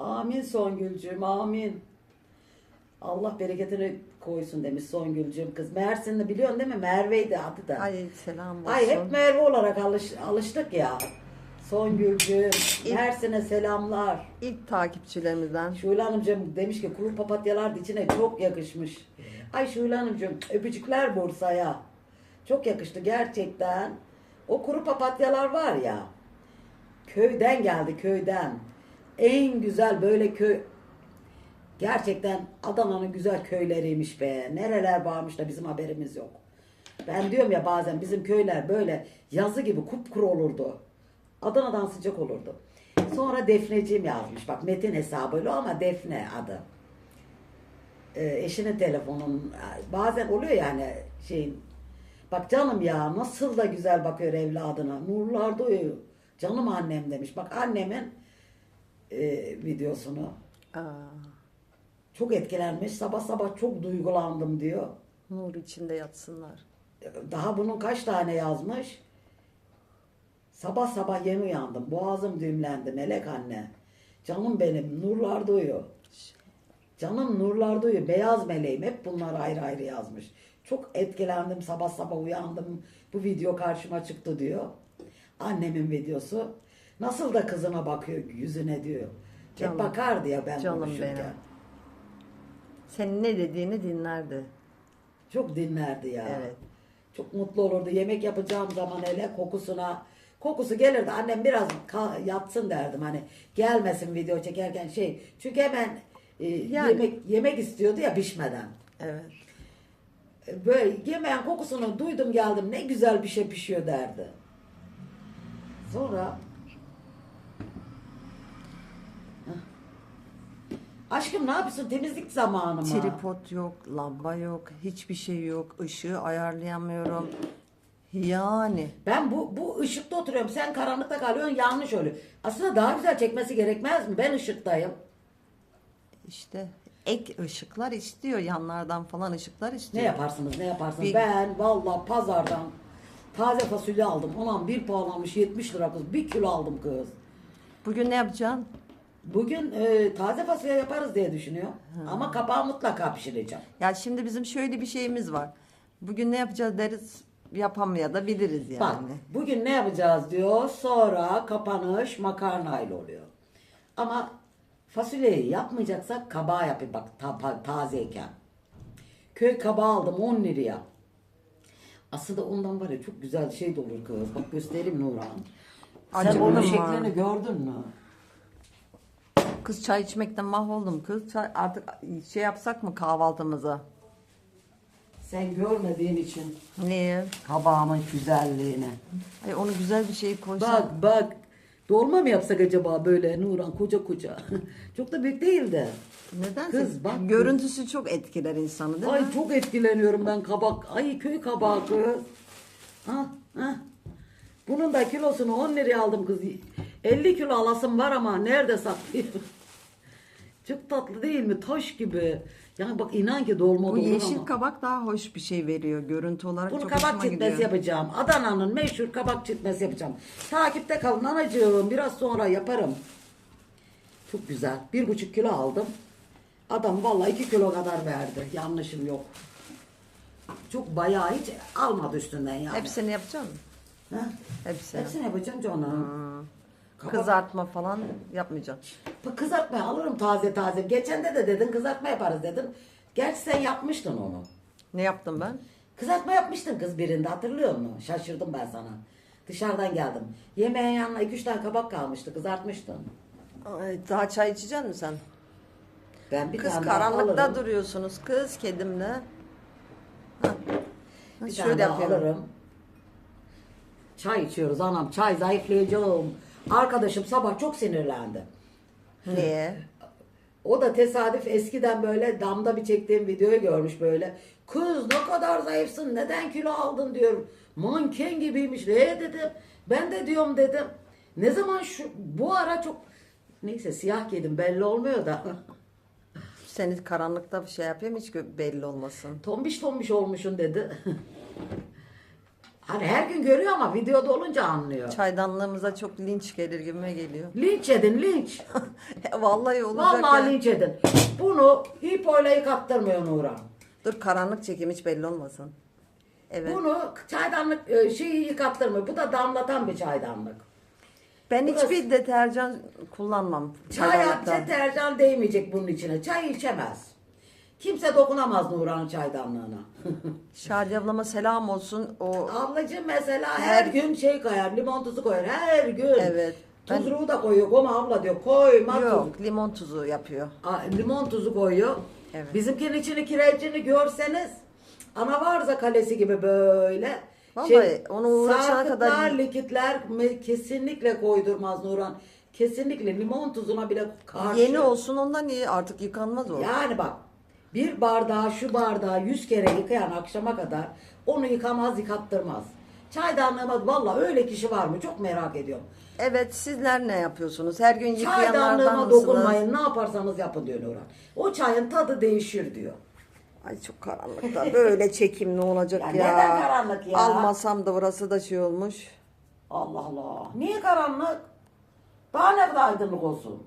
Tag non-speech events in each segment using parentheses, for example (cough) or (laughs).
Amin Songülcüğüm amin. Allah bereketini koysun demiş Songülcüğüm kız. Mersinli biliyorsun değil mi? Merve'ydi adı da. Ay, Ay selam olsun. hep Merve olarak alış, alıştık ya. Songülcüğüm, Mersin'e selamlar. İlk takipçilerimizden. Şule Hanımcığım demiş ki kuru papatyalar içine çok yakışmış. Ay Şule Hanımcığım öpücükler Bursa'ya. Çok yakıştı gerçekten. O kuru papatyalar var ya. Köyden geldi köyden. En güzel böyle köy. Gerçekten Adana'nın güzel köyleriymiş be. Nereler varmış da bizim haberimiz yok. Ben diyorum ya bazen bizim köyler böyle yazı gibi kupkuru olurdu. Adana'dan sıcak olurdu. Sonra Defneciğim yazmış. Bak Metin hesabıyla ama Defne adı. Ee, eşinin telefonun bazen oluyor yani şeyin. Bak canım ya nasıl da güzel bakıyor evladına. Nurlar doyuyor. Canım annem demiş. Bak annemin e, videosunu. Aa, Çok etkilenmiş. Sabah sabah çok duygulandım diyor. nur içinde yatsınlar. Daha bunun kaç tane yazmış? Sabah sabah yeni uyandım. Boğazım düğümlendi. Melek anne. Canım benim. Nurlar doyuyor. Canım nurlar doyuyor. Beyaz meleğim. Hep bunlar ayrı ayrı yazmış. Çok etkilendim. Sabah sabah uyandım. Bu video karşıma çıktı diyor. Annemin videosu. Nasıl da kızına bakıyor yüzüne diyor. Canım. Hep bakar diye ben Canım konuşurken. benim. Senin ne dediğini dinlerdi. Çok dinlerdi ya. Evet. Çok mutlu olurdu. Yemek yapacağım zaman hele kokusuna kokusu gelirdi. Annem biraz ka- yatsın derdim hani gelmesin video çekerken şey. Çünkü hemen e, Yani. yemek yemek istiyordu ya pişmeden. Evet. E, Böyle yemeğin kokusunu duydum geldim ne güzel bir şey pişiyor derdi. Sonra Aşkım ne yapıyorsun? Temizlik zamanı mı? Tripod yok, lamba yok, hiçbir şey yok. Işığı ayarlayamıyorum. Yani Ben bu bu ışıkta oturuyorum. Sen karanlıkta kalıyorsun. Yanlış oluyor. Aslında daha güzel çekmesi gerekmez mi? Ben ışıktayım. işte ek ışıklar istiyor. Yanlardan falan ışıklar Ne istiyor. yaparsınız? Ne yaparsınız? Bir- Ben valla pazardan taze fasulye aldım. Ulan bir pahalanmış 70 lira kız. Bir kilo aldım kız. Bugün ne yapacaksın? Bugün e, taze fasulye yaparız diye düşünüyor. Ama kapağı mutlaka pişireceğim. Ya şimdi bizim şöyle bir şeyimiz var. Bugün ne yapacağız deriz yapamaya da biliriz yani. Bak bugün ne yapacağız diyor. Sonra kapanış makarnayla oluyor. Ama fasulyeyi yapmayacaksak kabağı yapayım bak ta- ta- tazeyken. Köy kabağı aldım 10 liraya. Aslında ondan var ya çok güzel şey de olur kız. Bak göstereyim Nurhan. Sen Acı onun şeklini gördün mü? Kız çay içmekten mahvoldum kız. Çay, artık şey yapsak mı kahvaltımıza? Sen görmediğin için Niye? kabağımın güzelliğini. Ay onu güzel bir şey koysan. Bak bak. Dolma mı yapsak acaba böyle Nurhan koca koca? (laughs) çok da büyük değil de. Neden? Kız bak. Görüntüsü çok etkiler insanı değil mi? Ay çok etkileniyorum ben kabak. Ay köy kabağı kız. Ha, ha. Bunun da kilosunu 10 liraya aldım kız. 50 kilo alasım var ama nerede saklıyorum? (laughs) çok tatlı değil mi? Taş gibi. Yani bak inan ki dolma Bu yeşil ama. kabak daha hoş bir şey veriyor. Görüntü olarak Bunu çok kabak hoşuma çitmesi gidiyor. yapacağım. Adana'nın meşhur kabak çitmesi yapacağım. Takipte kalın anacığım. Biraz sonra yaparım. Çok güzel. Bir buçuk kilo aldım. Adam vallahi iki kilo kadar verdi. Yanlışım yok. Çok bayağı hiç almadı üstünden yani. Hepsini yapacak mısın? Ha? Hepsini. Hepsini yapacağım canım. Kızartma falan yapmayacaksın. Kızartma alırım taze taze. Geçen de de dedin kızartma yaparız dedin. Gerçi sen yapmıştın onu. Ne yaptım ben? Kızartma yapmıştın kız birinde hatırlıyor musun? Şaşırdım ben sana. Dışarıdan geldim. Yemeğin yanına iki üç tane kabak kalmıştı kızartmıştın. Ay, daha çay içecek misin sen? Ben bir Kız tane daha karanlıkta alırım. duruyorsunuz kız kedimle. Ha. Ha, Bir Şöyle tane daha yapıyorum. alırım. Çay içiyoruz anam. Çay zayıflayacağım. Arkadaşım sabah çok sinirlendi. Niye? O da tesadüf eskiden böyle damda bir çektiğim videoyu görmüş böyle. Kız ne kadar zayıfsın neden kilo aldın diyorum. Manken gibiymiş. Ne dedim. Ben de diyorum dedim. Ne zaman şu bu ara çok neyse siyah kedim belli olmuyor da. (laughs) Seni karanlıkta bir şey yapayım hiç belli olmasın. tombiş tombiş olmuşsun dedi. (laughs) Hani her gün görüyor ama videoda olunca anlıyor. Çaydanlığımıza çok linç gelir gibime geliyor. Linç edin linç. (laughs) Vallahi olacak Vallahi ya. linç edin. Bunu hipoyla yıkattırmıyor Nurhan. Dur karanlık çekeyim hiç belli olmasın. Evet. Bunu çaydanlık e, şeyi yıkattırmıyor. Bu da damlatan bir çaydanlık. ben burası- hiçbir deterjan kullanmam. Çaya çaydanlıktan. deterjan değmeyecek bunun içine. Çay içemez. Kimse dokunamaz Nurhan'ın çaydanlığına. (laughs) Şadiye ablama selam olsun. O Ablacığım mesela her gün şey koyar, limon tuzu koyar her gün. Evet. Ben- Tuzluğu da koyuyor. Goma abla diyor koyma tuz. yok limon tuzu yapıyor. Aa, limon tuzu koyuyor. Evet. Bizimkinin içini kireçini görseniz ana varza kalesi gibi böyle. Şey, Vallahi onu uğraşana kadar- sarkıtlar, likitler me- kesinlikle koydurmaz Nurhan. Kesinlikle limon tuzuna bile karşı. Yeni olsun ondan iyi artık yıkanmaz o. Yani bak bir bardağı şu bardağı yüz kere yıkayan akşama kadar onu yıkamaz yıkattırmaz. Çaydanlığıma valla öyle kişi var mı çok merak ediyorum. Evet sizler ne yapıyorsunuz? Her gün yıkayanlardan Çaydanlığıma mısınız? dokunmayın ne yaparsanız yapın diyor Nurhan. O çayın tadı değişir diyor. Ay çok karanlıkta. Böyle (laughs) çekim ne olacak Ya ya? neden karanlık ya? Almasam da burası da şey olmuş. Allah Allah. Niye karanlık? Daha ne kadar aydınlık olsun?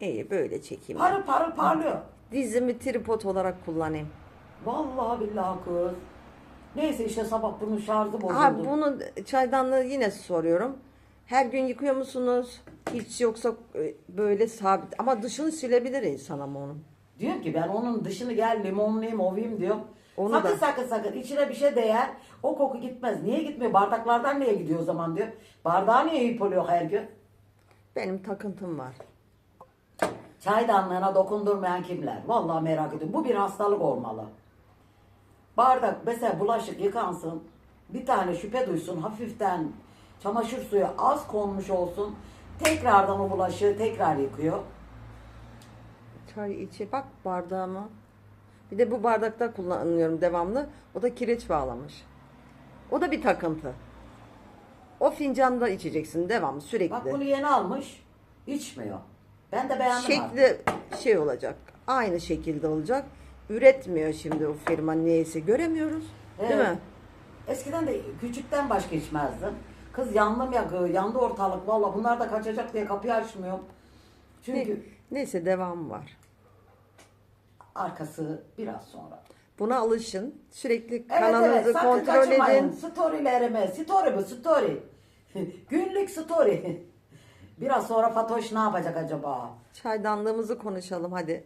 İyi böyle çekeyim. Parıl parıl parlıyor. Dizimi tripod olarak kullanayım. Vallahi billahi kız. Neyse işte sabah bunun şarjı bozuldu. Ha bunu çaydanlığı yine soruyorum. Her gün yıkıyor musunuz? Hiç yoksa e, böyle sabit ama dışını silebilir insan ama onun. Diyorum ki ben onun dışını gel limonlayayım ovayım diyorum. Onu sakın da- sakın sakın içine bir şey değer o koku gitmez. Niye gitmiyor? Bardaklardan niye gidiyor o zaman diyor. Bardağı niye yiyip oluyor her gün? Benim takıntım var. Çaydanlığına dokundurmayan kimler? Vallahi merak ediyorum. Bu bir hastalık olmalı. Bardak mesela bulaşık yıkansın. Bir tane şüphe duysun. Hafiften çamaşır suyu az konmuş olsun. Tekrardan o bulaşığı tekrar yıkıyor. Çay içi bak bardağıma. Bir de bu bardakta kullanıyorum devamlı. O da kireç bağlamış. O da bir takıntı. O fincanda içeceksin devamlı sürekli. Bak bunu yeni almış. içmiyor. Ben de beğendim. Şekli şey olacak. Aynı şekilde olacak. Üretmiyor şimdi o firma neyse göremiyoruz. Değil Evet. mi? Eskiden de küçükten başka içmezdim. Kız yandım ya yandı ortalık. Valla bunlar da kaçacak diye kapıyı açmıyor. Çünkü Ne- Neyse devam var. arkası biraz sonra. Buna alışın. Sürekli Evet kanalınızı evet kontrol edin. Storylerime. Story bu story. (laughs) Günlük story. Biraz sonra Fatoş ne yapacak acaba? Çaydanlığımızı konuşalım hadi.